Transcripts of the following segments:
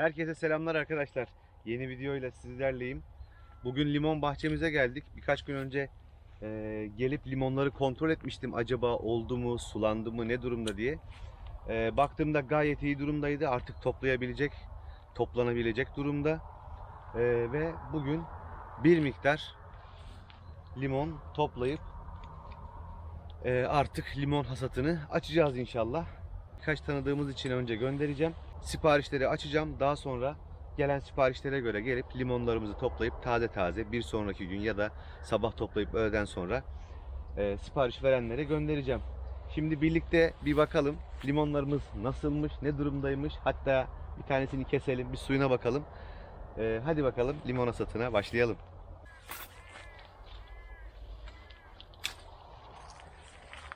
Herkese selamlar arkadaşlar. Yeni videoyla sizlerleyim. Bugün limon bahçemize geldik. Birkaç gün önce e, gelip limonları kontrol etmiştim. Acaba oldu mu, sulandı mı, ne durumda diye. E, baktığımda gayet iyi durumdaydı. Artık toplayabilecek, toplanabilecek durumda. E, ve bugün bir miktar limon toplayıp e, artık limon hasatını açacağız inşallah. Birkaç tanıdığımız için önce göndereceğim. Siparişleri açacağım. Daha sonra gelen siparişlere göre gelip limonlarımızı toplayıp taze taze bir sonraki gün ya da sabah toplayıp öğleden sonra e, sipariş verenlere göndereceğim. Şimdi birlikte bir bakalım limonlarımız nasılmış, ne durumdaymış. Hatta bir tanesini keselim, bir suyuna bakalım. E, hadi bakalım limon hasatına başlayalım.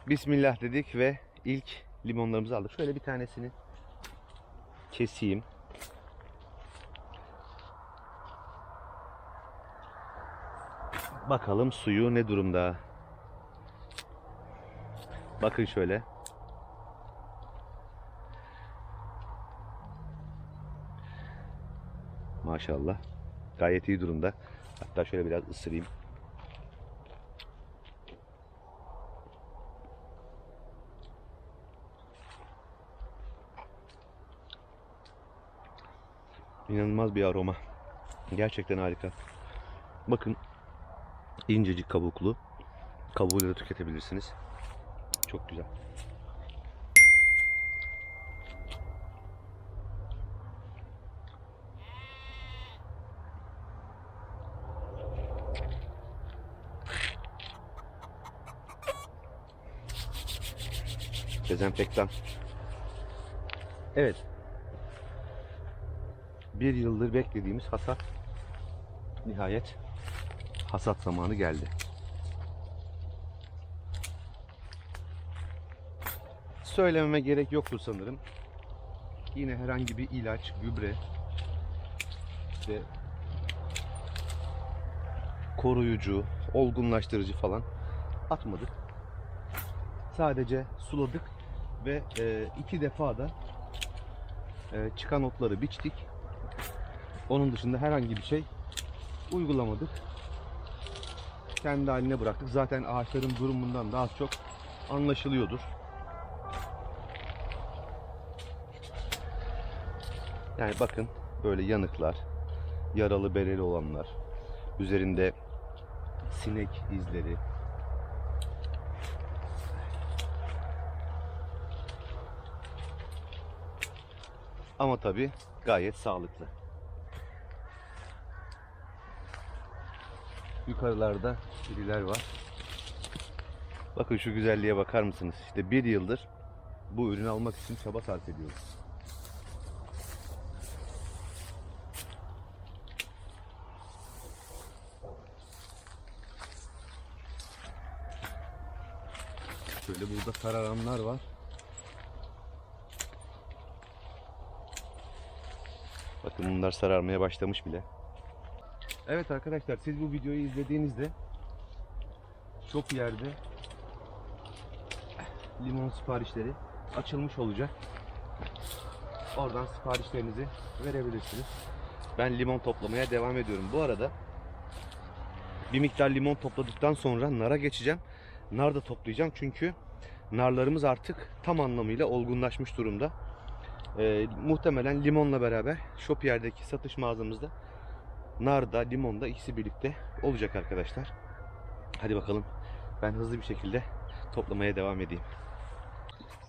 Bismillah dedik ve ilk limonlarımızı aldık. Şöyle bir tanesini keseyim. Bakalım suyu ne durumda. Bakın şöyle. Maşallah. Gayet iyi durumda. Hatta şöyle biraz ısırayım. İnanılmaz bir aroma. Gerçekten harika. Bakın incecik kabuklu. Kabuğuyla da tüketebilirsiniz. Çok güzel. Dezenfektan. Evet. Bir yıldır beklediğimiz hasat nihayet hasat zamanı geldi. Söylememe gerek yoktur sanırım. Yine herhangi bir ilaç, gübre ve koruyucu, olgunlaştırıcı falan atmadık. Sadece suladık ve e, iki defa da e, çıkan otları biçtik. Onun dışında herhangi bir şey uygulamadık. Kendi haline bıraktık. Zaten ağaçların durumundan daha çok anlaşılıyordur. Yani bakın böyle yanıklar, yaralı bereli olanlar, üzerinde sinek izleri, ama tabii gayet sağlıklı. Yukarılarda iriler var. Bakın şu güzelliğe bakar mısınız? İşte bir yıldır bu ürünü almak için çaba sarf ediyoruz. Şöyle burada sararanlar var. Bakın bunlar sararmaya başlamış bile. Evet arkadaşlar siz bu videoyu izlediğinizde çok yerde limon siparişleri açılmış olacak. Oradan siparişlerinizi verebilirsiniz. Ben limon toplamaya devam ediyorum. Bu arada bir miktar limon topladıktan sonra nara geçeceğim. Nar da toplayacağım çünkü narlarımız artık tam anlamıyla olgunlaşmış durumda. Ee, muhtemelen limonla beraber Shopier'deki satış mağazamızda nar da limon da ikisi birlikte olacak arkadaşlar. Hadi bakalım ben hızlı bir şekilde toplamaya devam edeyim.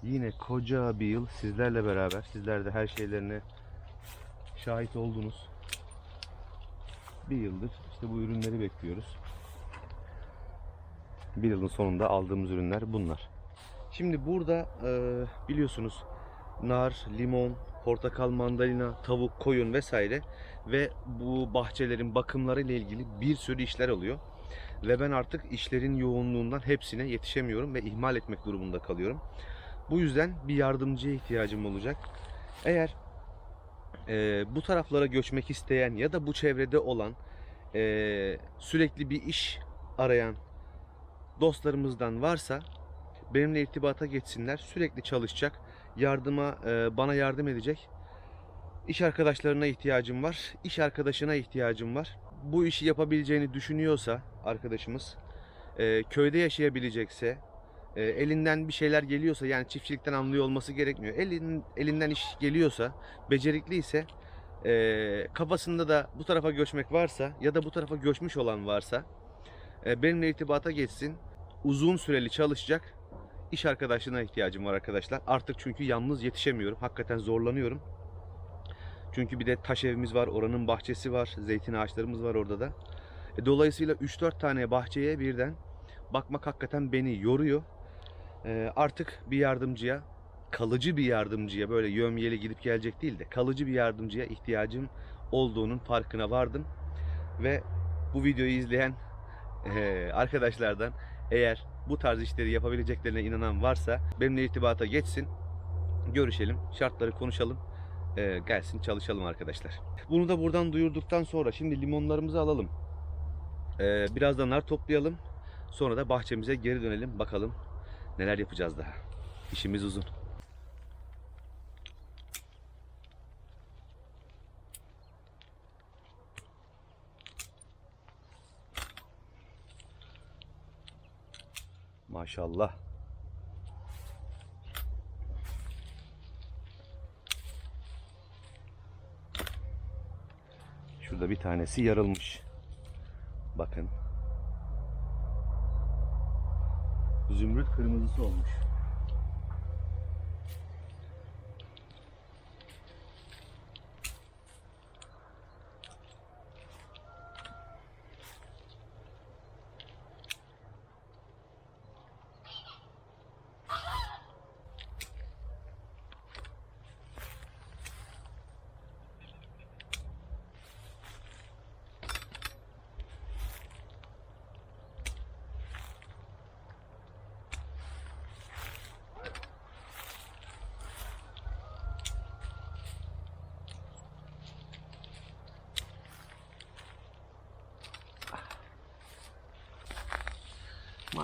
Yine koca bir yıl sizlerle beraber sizler de her şeylerine şahit oldunuz. Bir yıldır işte bu ürünleri bekliyoruz. Bir yılın sonunda aldığımız ürünler bunlar. Şimdi burada e, biliyorsunuz nar, limon, portakal, mandalina, tavuk, koyun vesaire ve bu bahçelerin bakımları ile ilgili bir sürü işler oluyor. Ve ben artık işlerin yoğunluğundan hepsine yetişemiyorum ve ihmal etmek durumunda kalıyorum. Bu yüzden bir yardımcıya ihtiyacım olacak. Eğer e, bu taraflara göçmek isteyen ya da bu çevrede olan e, sürekli bir iş arayan dostlarımızdan varsa benimle irtibata geçsinler. Sürekli çalışacak, yardıma e, bana yardım edecek İş arkadaşlarına ihtiyacım var. İş arkadaşına ihtiyacım var. Bu işi yapabileceğini düşünüyorsa arkadaşımız, e, köyde yaşayabilecekse, e, elinden bir şeyler geliyorsa yani çiftçilikten anlıyor olması gerekmiyor. Elin, elinden iş geliyorsa, becerikliyse, e, kafasında da bu tarafa göçmek varsa ya da bu tarafa göçmüş olan varsa e, benimle irtibata geçsin. Uzun süreli çalışacak iş arkadaşlığına ihtiyacım var arkadaşlar. Artık çünkü yalnız yetişemiyorum. Hakikaten zorlanıyorum. Çünkü bir de taş evimiz var, oranın bahçesi var, zeytin ağaçlarımız var orada da. E, dolayısıyla 3-4 tane bahçeye birden bakmak hakikaten beni yoruyor. E, artık bir yardımcıya, kalıcı bir yardımcıya böyle yömyeli gidip gelecek değil de kalıcı bir yardımcıya ihtiyacım olduğunun farkına vardım. Ve bu videoyu izleyen e, arkadaşlardan eğer bu tarz işleri yapabileceklerine inanan varsa benimle irtibata geçsin. Görüşelim, şartları konuşalım. Ee, gelsin çalışalım arkadaşlar. Bunu da buradan duyurduktan sonra şimdi limonlarımızı alalım. Ee, biraz da nar toplayalım. Sonra da bahçemize geri dönelim. Bakalım neler yapacağız daha. İşimiz uzun. Maşallah. Şurada bir tanesi yarılmış. Bakın. Zümrüt kırmızısı olmuş.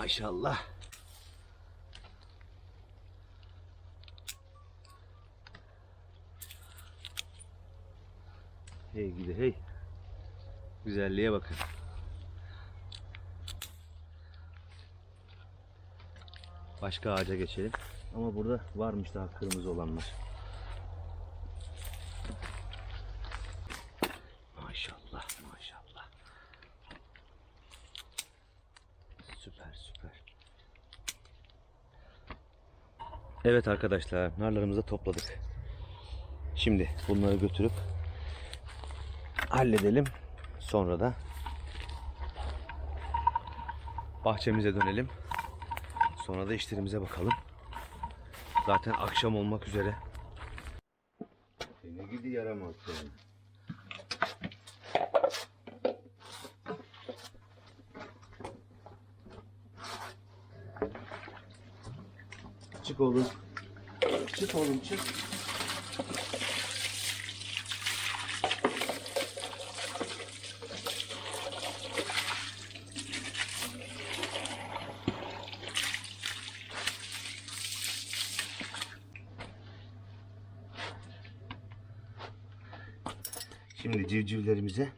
Maşallah. Hey gidi hey. Güzelliğe bakın. Başka ağaca geçelim. Ama burada varmış daha kırmızı olanlar. Maşallah maşallah. Süper süper. Evet arkadaşlar narlarımızı topladık. Şimdi bunları götürüp halledelim. Sonra da bahçemize dönelim. Sonra da işlerimize bakalım. Zaten akşam olmak üzere. Seni gidi yaramaz seni. Çık oğlum. Çık oğlum çık. Şimdi civcivlerimize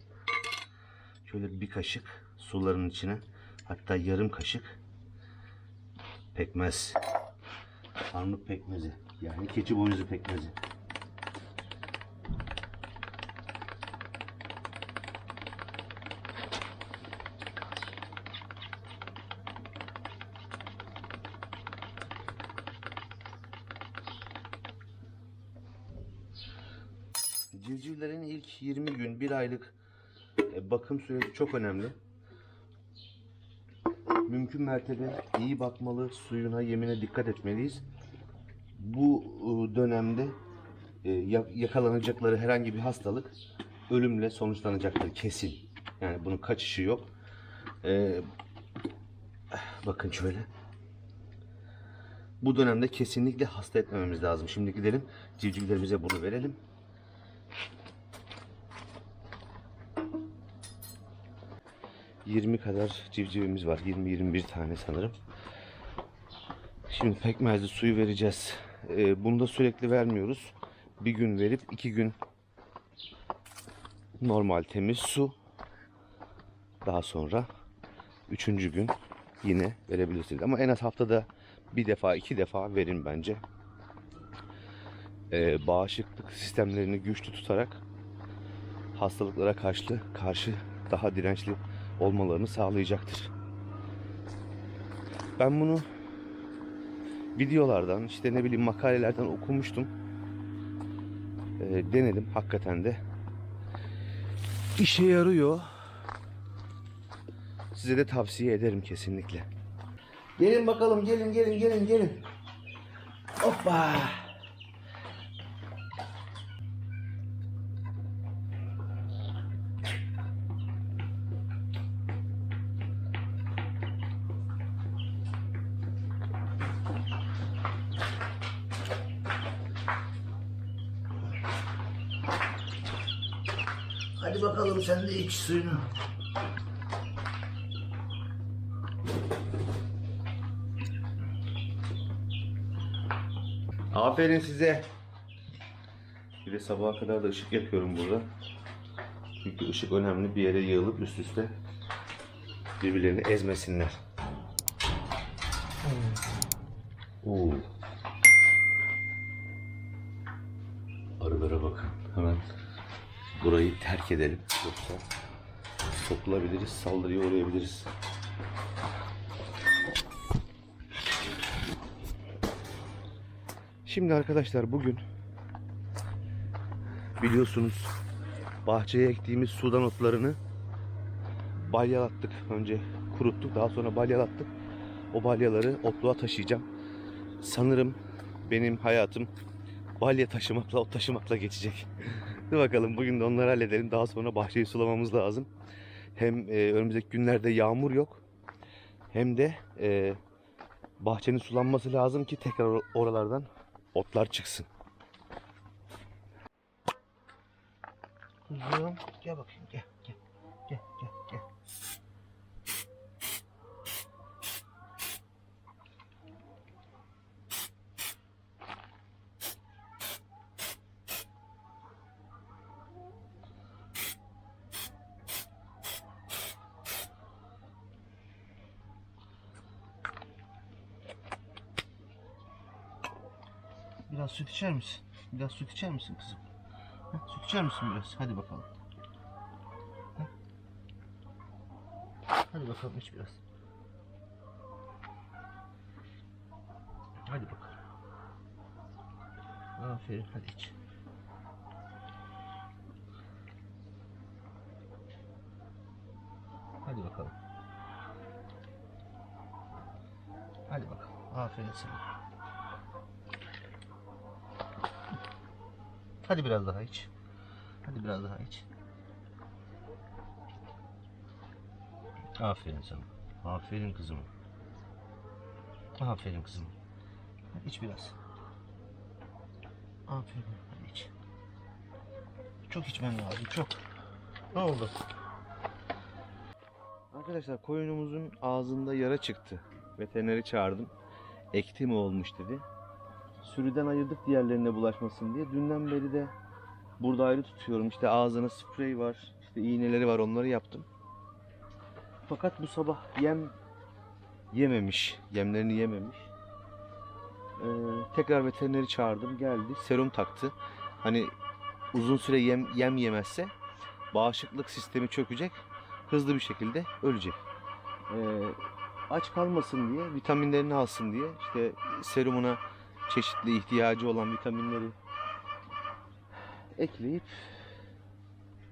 şöyle bir kaşık suların içine hatta yarım kaşık pekmez armut pekmezi yani keçi boynuzu pekmezi. Civcivlerin ilk 20 gün, 1 aylık e, bakım süreci çok önemli. Mümkün mertebe iyi bakmalı, suyuna, yemine dikkat etmeliyiz. Bu e, dönemde e, ya- yakalanacakları herhangi bir hastalık ölümle sonuçlanacaktır kesin. Yani bunun kaçışı yok. E, bakın şöyle. Bu dönemde kesinlikle hasta etmememiz lazım. Şimdi gidelim civcivlerimize bunu verelim. ...20 kadar civcivimiz var. 20-21 tane sanırım. Şimdi pekmezli suyu vereceğiz. Ee, bunu da sürekli vermiyoruz. Bir gün verip iki gün normal temiz su. Daha sonra üçüncü gün yine verebilirsiniz. Ama en az haftada bir defa iki defa verin bence. Ee, bağışıklık sistemlerini güçlü tutarak hastalıklara karşı karşı daha dirençli olmalarını sağlayacaktır. Ben bunu videolardan işte ne bileyim makalelerden okumuştum. Ee, denedim hakikaten de işe yarıyor. Size de tavsiye ederim kesinlikle. Gelin bakalım gelin gelin gelin gelin. Hoppa. Hadi bakalım sen de iç suyunu. Aferin size. Bir de sabaha kadar da ışık yapıyorum burada. Çünkü ışık önemli. Bir yere yığılıp üst üste birbirlerini ezmesinler. Oo. Arılara bakın. Hemen burayı terk edelim. Yoksa sokulabiliriz, saldırıya uğrayabiliriz. Şimdi arkadaşlar bugün biliyorsunuz bahçeye ektiğimiz sudan otlarını balyalattık. Önce kuruttuk daha sonra balyalattık. O balyaları otluğa taşıyacağım. Sanırım benim hayatım balya taşımakla ot taşımakla geçecek. Dur bakalım bugün de onları halledelim. Daha sonra bahçeyi sulamamız lazım. Hem e, önümüzdeki günlerde yağmur yok. Hem de e, bahçenin sulanması lazım ki tekrar or- oralardan otlar çıksın. Gel bakayım gel gel gel gel gel. Biraz süt içer misin? Biraz süt içer misin kızım? Heh, Süt içer misin biraz? Hadi bakalım. Heh. Hadi bakalım iç biraz. Hadi bakalım. Aferin hadi iç. Hadi bakalım. Hadi bakalım. Aferin sana. Hadi biraz daha iç. Hadi biraz daha iç. Aferin sana. Aferin kızım. Aferin kızım. Hadi iç biraz. Aferin. Hadi iç. Çok içmen lazım. Çok. Ne oldu? Arkadaşlar koyunumuzun ağzında yara çıktı. Veterineri çağırdım. Ekti mi olmuş dedi. Sürüden ayırdık diğerlerine bulaşmasın diye. Dünden beri de burada ayrı tutuyorum. İşte ağzına sprey var. işte iğneleri var onları yaptım. Fakat bu sabah yem yememiş. Yemlerini yememiş. Ee, tekrar veterineri çağırdım. Geldi. Serum taktı. Hani uzun süre yem, yem yemezse bağışıklık sistemi çökecek. Hızlı bir şekilde ölecek. Ee, aç kalmasın diye, vitaminlerini alsın diye işte serumuna çeşitli ihtiyacı olan vitaminleri ekleyip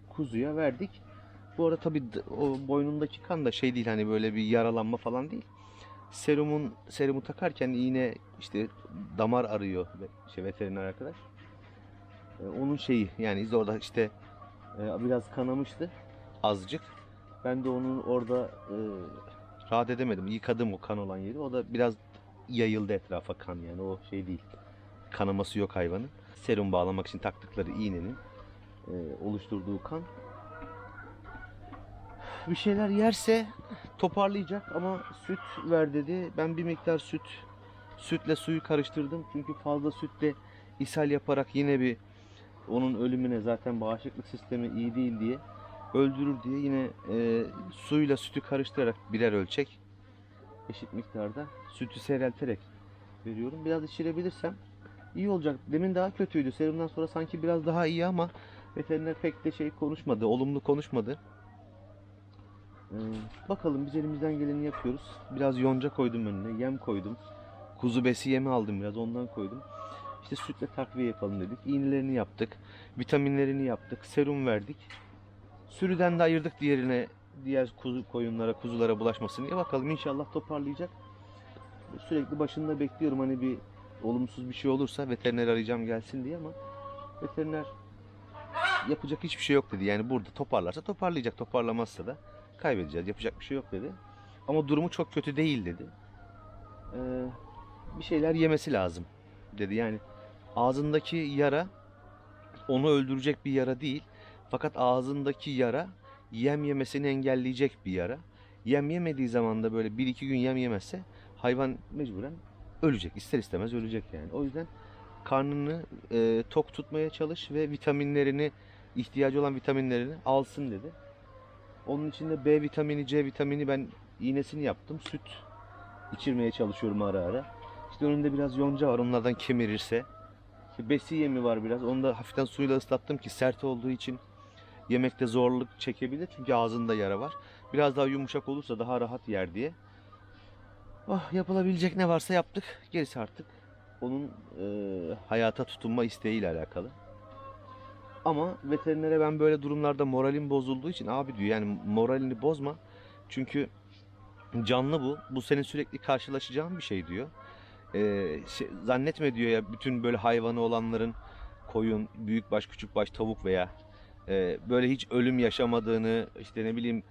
kuzuya verdik. Bu arada tabi o boynundaki kan da şey değil hani böyle bir yaralanma falan değil. Serumun serumu takarken iğne işte damar arıyor şey veteriner arkadaş. Ee, onun şeyi yani orada işte e, biraz kanamıştı azıcık. Ben de onun orada e, rahat edemedim. Yıkadım o kan olan yeri. O da biraz yayıldı etrafa kan yani o şey değil. Kanaması yok hayvanın. Serum bağlamak için taktıkları iğnenin e, oluşturduğu kan. Bir şeyler yerse toparlayacak ama süt ver dedi. Ben bir miktar süt sütle suyu karıştırdım. Çünkü fazla sütle ishal yaparak yine bir onun ölümüne zaten bağışıklık sistemi iyi değil diye öldürür diye yine e, suyla sütü karıştırarak birer ölçek eşit miktarda sütü seyrelterek veriyorum. Biraz içirebilirsem iyi olacak. Demin daha kötüydü. Serumdan sonra sanki biraz daha iyi ama veteriner pek de şey konuşmadı, olumlu konuşmadı. Ee, bakalım biz elimizden geleni yapıyoruz. Biraz yonca koydum önüne, yem koydum. Kuzu besi yemi aldım biraz ondan koydum. İşte sütle takviye yapalım dedik. İğnelerini yaptık. Vitaminlerini yaptık. Serum verdik. Sürüden de ayırdık diğerine diğer kuzu koyunlara, kuzulara bulaşmasın diye. Bakalım inşallah toparlayacak. Sürekli başında bekliyorum hani bir olumsuz bir şey olursa veteriner arayacağım gelsin diye ama veteriner yapacak hiçbir şey yok dedi. Yani burada toparlarsa toparlayacak, toparlamazsa da kaybedeceğiz. Yapacak bir şey yok dedi. Ama durumu çok kötü değil dedi. Ee, bir şeyler yemesi lazım dedi. Yani ağzındaki yara onu öldürecek bir yara değil. Fakat ağzındaki yara yem yemesini engelleyecek bir yara. Yem yemediği zaman da böyle 1-2 gün yem yemezse hayvan mecburen ölecek. İster istemez ölecek yani. O yüzden karnını e, tok tutmaya çalış ve vitaminlerini ihtiyacı olan vitaminlerini alsın dedi. Onun için de B vitamini, C vitamini ben iğnesini yaptım. Süt içirmeye çalışıyorum ara ara. İşte önünde biraz yonca var. Onlardan kemirirse. Besi yemi var biraz. Onu da hafiften suyla ıslattım ki sert olduğu için yemekte zorluk çekebilir. Çünkü ağzında yara var. Biraz daha yumuşak olursa daha rahat yer diye. Ah yapılabilecek ne varsa yaptık. Gerisi artık onun e, hayata tutunma isteğiyle alakalı. Ama veterinere ben böyle durumlarda moralim bozulduğu için abi diyor yani moralini bozma. Çünkü canlı bu. Bu senin sürekli karşılaşacağın bir şey diyor. Ee, şey, zannetme diyor ya bütün böyle hayvanı olanların koyun, büyükbaş, küçükbaş, tavuk veya e, böyle hiç ölüm yaşamadığını işte ne bileyim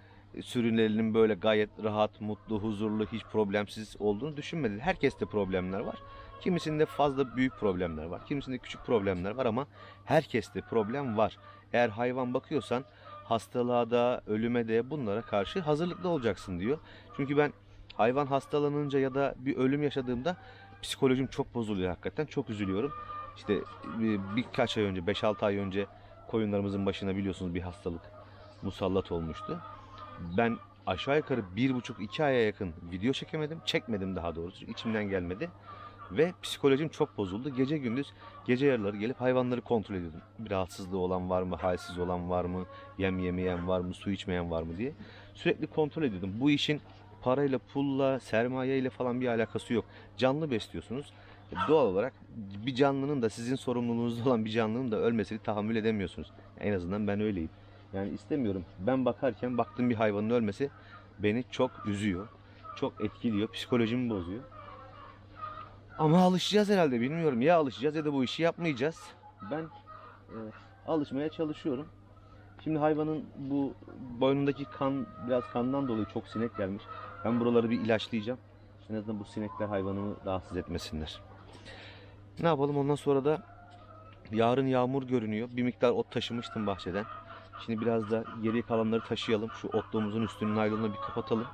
sürülerinin böyle gayet rahat, mutlu, huzurlu, hiç problemsiz olduğunu düşünmedi. Herkeste problemler var. Kimisinde fazla büyük problemler var. Kimisinde küçük problemler var ama herkeste problem var. Eğer hayvan bakıyorsan hastalığa da, ölüme de bunlara karşı hazırlıklı olacaksın diyor. Çünkü ben hayvan hastalanınca ya da bir ölüm yaşadığımda psikolojim çok bozuluyor hakikaten. Çok üzülüyorum. İşte bir- birkaç ay önce, 5-6 ay önce koyunlarımızın başına biliyorsunuz bir hastalık musallat olmuştu. Ben aşağı yukarı bir buçuk iki aya yakın video çekemedim. Çekmedim daha doğrusu. içimden gelmedi. Ve psikolojim çok bozuldu. Gece gündüz gece yarıları gelip hayvanları kontrol ediyordum. Bir rahatsızlığı olan var mı, halsiz olan var mı, yem yemeyen var mı, su içmeyen var mı diye. Sürekli kontrol ediyordum. Bu işin parayla, pulla, sermayeyle falan bir alakası yok. Canlı besliyorsunuz. Doğal olarak bir canlının da sizin sorumluluğunuzda olan bir canlının da ölmesini tahammül edemiyorsunuz. En azından ben öyleyim. Yani istemiyorum. Ben bakarken baktığım bir hayvanın ölmesi beni çok üzüyor. Çok etkiliyor. Psikolojimi bozuyor. Ama alışacağız herhalde bilmiyorum. Ya alışacağız ya da bu işi yapmayacağız. Ben e, alışmaya çalışıyorum. Şimdi hayvanın bu boynundaki kan biraz kandan dolayı çok sinek gelmiş. Ben buraları bir ilaçlayacağım. En azından bu sinekler hayvanımı rahatsız etmesinler. Ne yapalım ondan sonra da yarın yağmur görünüyor. Bir miktar ot taşımıştım bahçeden. Şimdi biraz da geriye kalanları taşıyalım. Şu otluğumuzun üstünü naylonla bir kapatalım.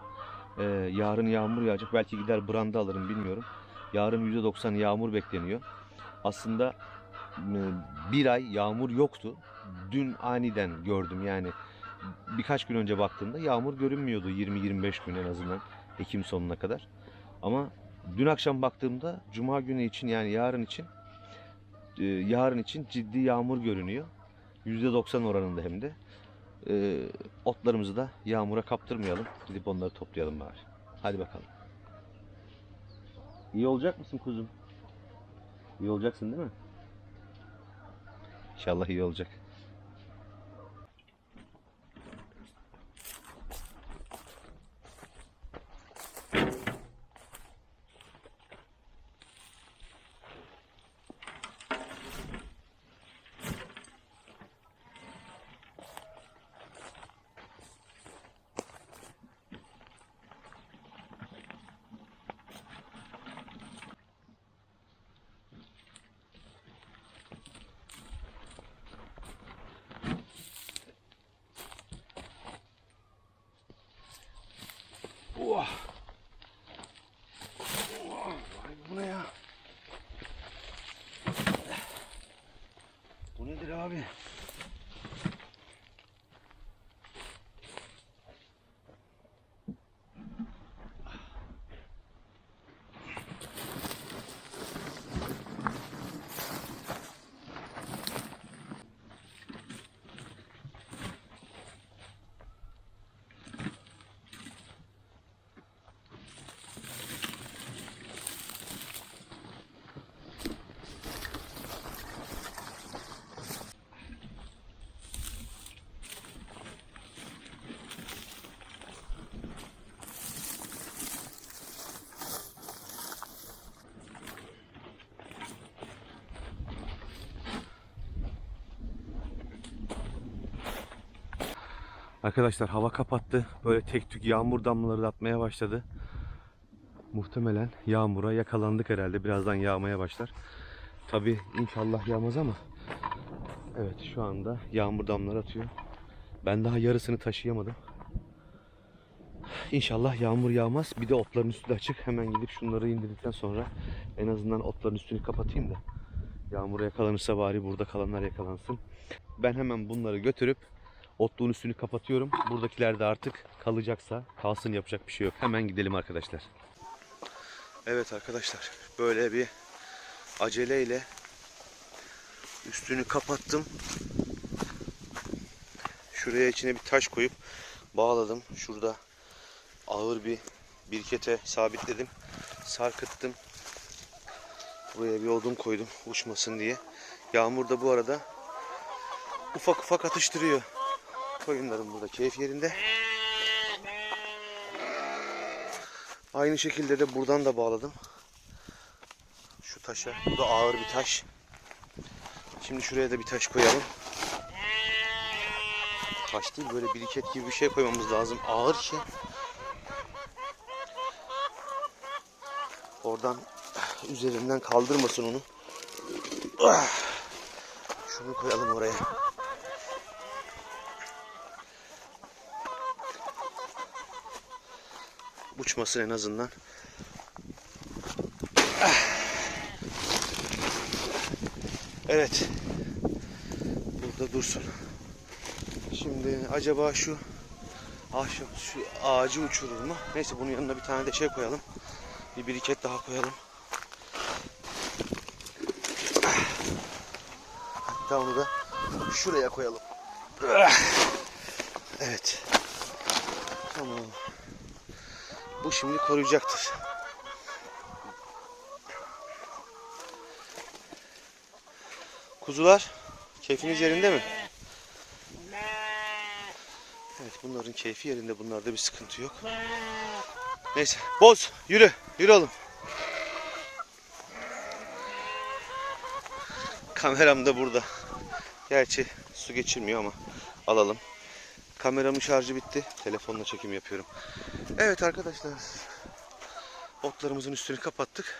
Ee, yarın yağmur yağacak. Belki gider branda alırım bilmiyorum. Yarın %90 yağmur bekleniyor. Aslında e, bir ay yağmur yoktu. Dün aniden gördüm yani. Birkaç gün önce baktığımda yağmur görünmüyordu 20-25 gün en azından Ekim sonuna kadar. Ama dün akşam baktığımda Cuma günü için yani yarın için e, yarın için ciddi yağmur görünüyor. %90 oranında hem de. E, otlarımızı da yağmura kaptırmayalım. Gidip onları toplayalım bari. Hadi bakalım. İyi olacak mısın kuzum? İyi olacaksın değil mi? İnşallah iyi olacak. Arkadaşlar hava kapattı. Böyle tek tük yağmur damlaları da atmaya başladı. Muhtemelen yağmura yakalandık herhalde. Birazdan yağmaya başlar. Tabi inşallah yağmaz ama. Evet şu anda yağmur damlaları atıyor. Ben daha yarısını taşıyamadım. İnşallah yağmur yağmaz. Bir de otların üstü de açık. Hemen gidip şunları indirdikten sonra en azından otların üstünü kapatayım da yağmura yakalanırsa bari burada kalanlar yakalansın. Ben hemen bunları götürüp otluğun üstünü kapatıyorum. Buradakiler de artık kalacaksa kalsın yapacak bir şey yok. Hemen gidelim arkadaşlar. Evet arkadaşlar böyle bir aceleyle üstünü kapattım. Şuraya içine bir taş koyup bağladım. Şurada ağır bir birkete sabitledim. Sarkıttım. Buraya bir odun koydum uçmasın diye. Yağmur da bu arada ufak ufak atıştırıyor. Koyunlarım burada keyif yerinde. Aynı şekilde de buradan da bağladım. Şu taşa. Bu da ağır bir taş. Şimdi şuraya da bir taş koyalım. Taş değil böyle biriket gibi bir şey koymamız lazım. Ağır ki. Oradan üzerinden kaldırmasın onu. Şunu koyalım oraya. Uçmasın en azından. Evet. Burada dursun. Şimdi acaba şu ahşap şu ağacı uçurur mu? Neyse bunun yanına bir tane de şey koyalım. Bir biriket daha koyalım. Hatta onu da şuraya koyalım. Evet. Tamam. Bu şimdi koruyacaktır. Kuzular, keyfiniz yerinde mi? Evet bunların keyfi yerinde. Bunlarda bir sıkıntı yok. Neyse. Boz yürü. Yürü oğlum. Kameram da burada. Gerçi su geçirmiyor ama alalım. Kameramın şarjı bitti. Telefonla çekim yapıyorum. Evet arkadaşlar. Otlarımızın üstünü kapattık.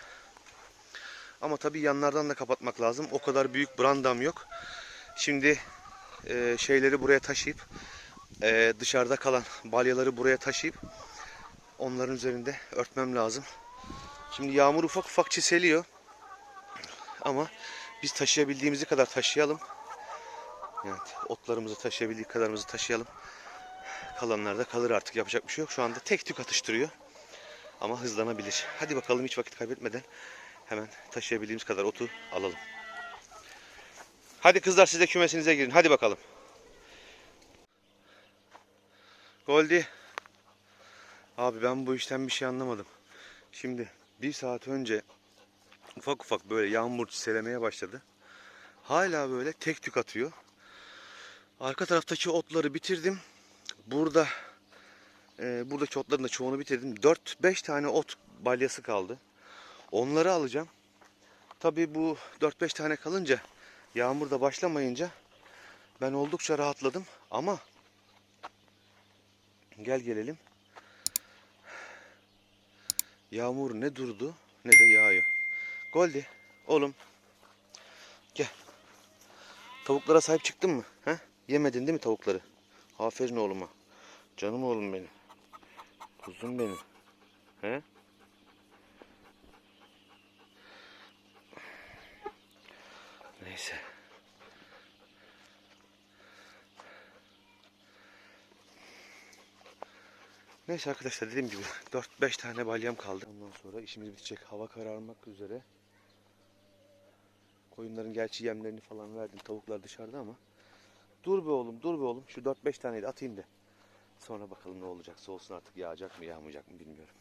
Ama tabii yanlardan da kapatmak lazım. O kadar büyük brandam yok. Şimdi e, şeyleri buraya taşıyıp e, dışarıda kalan balyaları buraya taşıyıp onların üzerinde örtmem lazım. Şimdi yağmur ufak ufak çiseliyor. Ama biz taşıyabildiğimizi kadar taşıyalım. Evet, otlarımızı taşıyabildiği kadarımızı taşıyalım. Kalanlar da kalır artık yapacak bir şey yok. Şu anda tek tük atıştırıyor. Ama hızlanabilir. Hadi bakalım hiç vakit kaybetmeden hemen taşıyabildiğimiz kadar otu alalım. Hadi kızlar siz de kümesinize girin. Hadi bakalım. Goldi. Abi ben bu işten bir şey anlamadım. Şimdi bir saat önce ufak ufak böyle yağmur çiselemeye başladı. Hala böyle tek tük atıyor. Arka taraftaki otları bitirdim. Burada e, buradaki otların da çoğunu bitirdim. 4-5 tane ot balyası kaldı. Onları alacağım. Tabii bu 4-5 tane kalınca yağmur da başlamayınca ben oldukça rahatladım. Ama gel gelelim. Yağmur ne durdu ne de yağıyor. Goldi oğlum gel. Tavuklara sahip çıktın mı? He? Yemedin değil mi tavukları? Aferin oğluma. Canım oğlum benim. Kuzum benim. He? Neyse. Neyse arkadaşlar dediğim gibi 4-5 tane balyam kaldı. Ondan sonra işimiz bitecek. Hava kararmak üzere. Koyunların gerçi yemlerini falan verdim. Tavuklar dışarıda ama. Dur be oğlum, dur be oğlum. Şu 4-5 taneyi de atayım da. Sonra bakalım ne olacaksa olsun artık yağacak mı yağmayacak mı bilmiyorum.